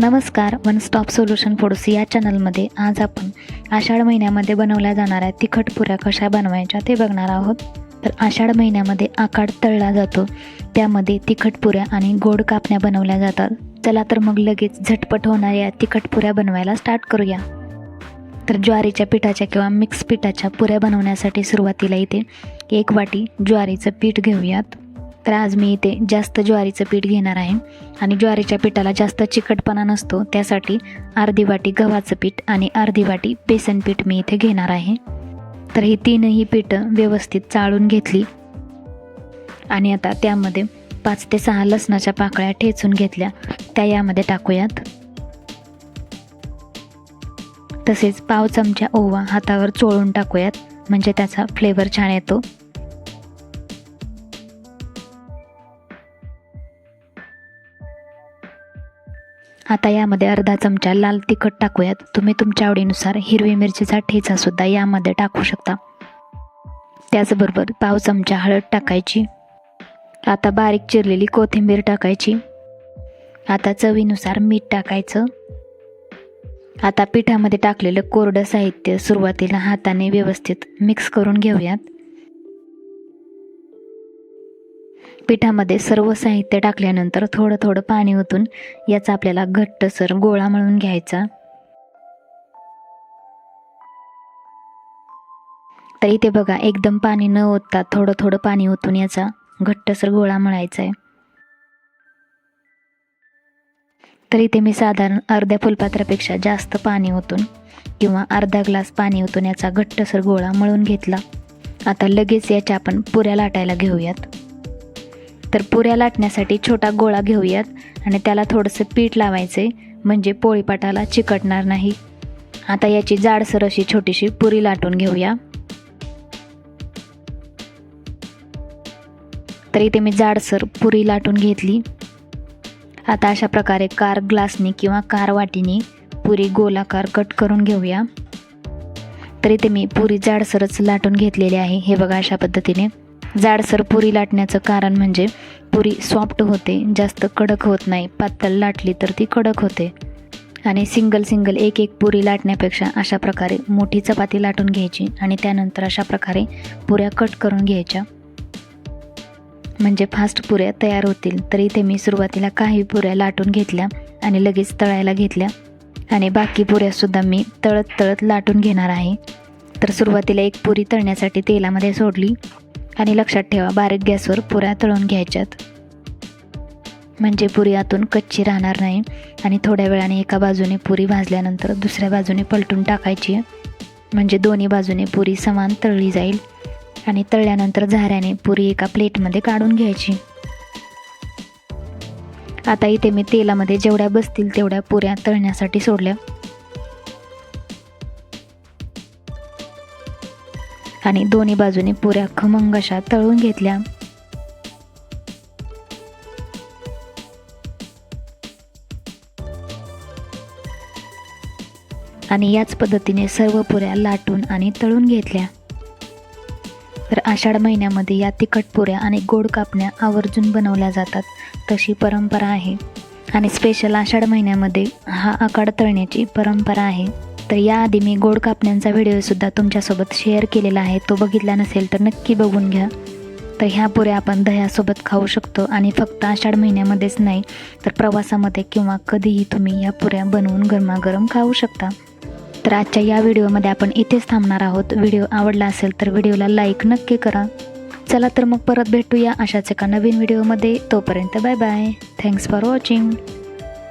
नमस्कार one stop solution फोडोसी या चॅनलमध्ये आज आपण आषाढ महिन्यामध्ये बनवल्या जाणाऱ्या तिखट पुऱ्या कशा बनवायच्या ते बघणार आहोत. तर आषाढ महिन्यामध्ये आकाड तळला जातो त्यामध्ये तिखट पुऱ्या आणि गोड कापण्या बनवल्या जातात. चला तर मग लगेच झटपट होणाऱ्या तिखट पुऱ्या बनवायला स्टार्ट करूया. तर ज्वारीच्या पिठाच्या किंवा मिक्स पिठाच्या पुऱ्या बनवण्यासाठी सुरुवातीला इथे एक वाटी ज्वारीचं पीठ घेऊयात. तर आज मी इथे जास्त ज्वारीचं पीठ घेणार आहे. आणि ज्वारीच्या पिठाला जास्त चिकटपणा नसतो त्यासाठी अर्धी वाटी गव्हाचं पीठ आणि अर्धी वाटी बेसन पीठ मी इथे घेणार आहे. तर ही तीनही पीठं व्यवस्थित चाळून घेतली. आणि आता त्यामध्ये पाच ते सहा लसणाच्या पाकळ्या ठेचून घेतल्या. त्या यामध्ये टाकूयात. तसेच पाव चमचा ओवा हातावर चोळून टाकूयात म्हणजे त्याचा फ्लेवर छान येतो. आता यामध्ये अर्धा चमचा लाल तिखट टाकूयात. तुम्ही तुमच्या आवडीनुसार हिरवी मिरचीचा ठेचा सुद्धा यामध्ये टाकू शकता. त्याचबरोबर पाव चमचा हळद टाकायची. आता बारीक चिरलेली कोथिंबीर टाकायची. आता चवीनुसार मीठ टाकायचं. आता पिठामध्ये टाकलेलं कोरडं साहित्य सुरुवातीला हाताने व्यवस्थित मिक्स करून घेऊयात. पिठामध्ये सर्व साहित्य टाकल्यानंतर थोडं थोडं पाणी ओतून याचा आपल्याला घट्टसर गोळा मळून घ्यायचा. तर इथे बघा एकदम पाणी न ओतता थोडं थोडं पाणी ओतून याचा घट्टसर गोळा मळायचा आहे तर इथे मी साधारण अर्ध्या फुलपात्रापेक्षा जास्त पाणी ओतून किंवा अर्धा ग्लास पाणी ओतून याचा घट्टसर गोळा मळून घेतला. आता लगेच याच्या आपण पुऱ्या लाटायला घेऊयात. तर पुऱ्या लाटण्यासाठी छोटा गोळा घेऊयात आणि त्याला थोडंसं पीठ लावायचं आहे म्हणजे पोळीपाटाला चिकटणार नाही. आता याची जाडसर अशी छोटीशी पुरी लाटून घेऊया. तर इथे मी जाडसर पुरी लाटून घेतली. आता अशा प्रकारे कार ग्लासनी किंवा कार वाटीने पुरी गोलाकार कट करून घेऊया. तर इथे मी पुरी जाडसरच लाटून घेतलेली आहे हे बघा अशा पद्धतीने. जाडसर पुरी लाटण्याचं कारण म्हणजे पुरी सॉफ्ट होते जास्त कडक होत नाही. पातळ लाटली तर ती कडक होते. आणि सिंगल सिंगल एक एक पुरी लाटण्यापेक्षा अशा प्रकारे मोठी चपाती लाटून घ्यायची आणि त्यानंतर अशा प्रकारे पुऱ्या कट करून घ्यायच्या. म्हणजे फास्ट पुऱ्या तयार होतील. तर इथे मी सुरुवातीला काही पुऱ्या लाटून घेतल्या आणि लगेच तळायला घेतल्या. आणि बाकी पुऱ्यासुद्धा मी तळत तळत लाटून घेणार आहे. तर सुरुवातीला एक पुरी तळण्यासाठी तेलामध्ये सोडली. आणि लक्षात ठेवा बारीक गॅसवर पुऱ्या तळून घ्यायच्यात. म्हणजे पुरी आतून कच्ची राहणार नाही आणि थोड्या वेळाने एका बाजूने पुरी भाजल्यानंतर दुसऱ्या बाजूने पलटून टाकायची. म्हणजे दोन्ही बाजूने पुरी समान तळली जाईल आणि तळल्यानंतर झाऱ्याने पुरी एका प्लेटमध्ये काढून घ्यायची. आता इथे मी तेलामध्ये जेवढ्या बसतील तेवढ्या पुऱ्या तळण्यासाठी सोडल्या. आणि दोन्ही बाजूने पुऱ्या खमंग अशा तळून घेतल्या. आणि याच पद्धतीने सर्व पुऱ्या लाटून आणि तळून घेतल्या. तर आषाढ महिन्यामध्ये या तिखट पुऱ्या आणि गोड कापण्या आवर्जून बनवल्या जातात तशी परंपरा आहे. आणि स्पेशल आषाढ महिन्यामध्ये हा आकाड तळण्याची परंपरा आहे. तर याआधी मी गोड कापण्यांचा व्हिडिओसुद्धा तुमच्यासोबत शेअर केलेला आहे. तो बघितला नसेल तर नक्की बघून घ्या. तर ह्या पुऱ्या आपण दह्यासोबत खाऊ शकतो आणि फक्त आषाढ महिन्यामध्येच नाही तर प्रवासामध्ये किंवा कधीही तुम्ही या पुऱ्या बनवून गरमागरम खाऊ शकता. तर आजच्या या व्हिडिओमध्ये आपण इथेच थांबणार आहोत. व्हिडिओ आवडला असेल तर व्हिडिओला लाईक नक्की करा. चला तर मग परत भेटूया अशाच एका नवीन व्हिडिओमध्ये तोपर्यंत bye bye thanks for watching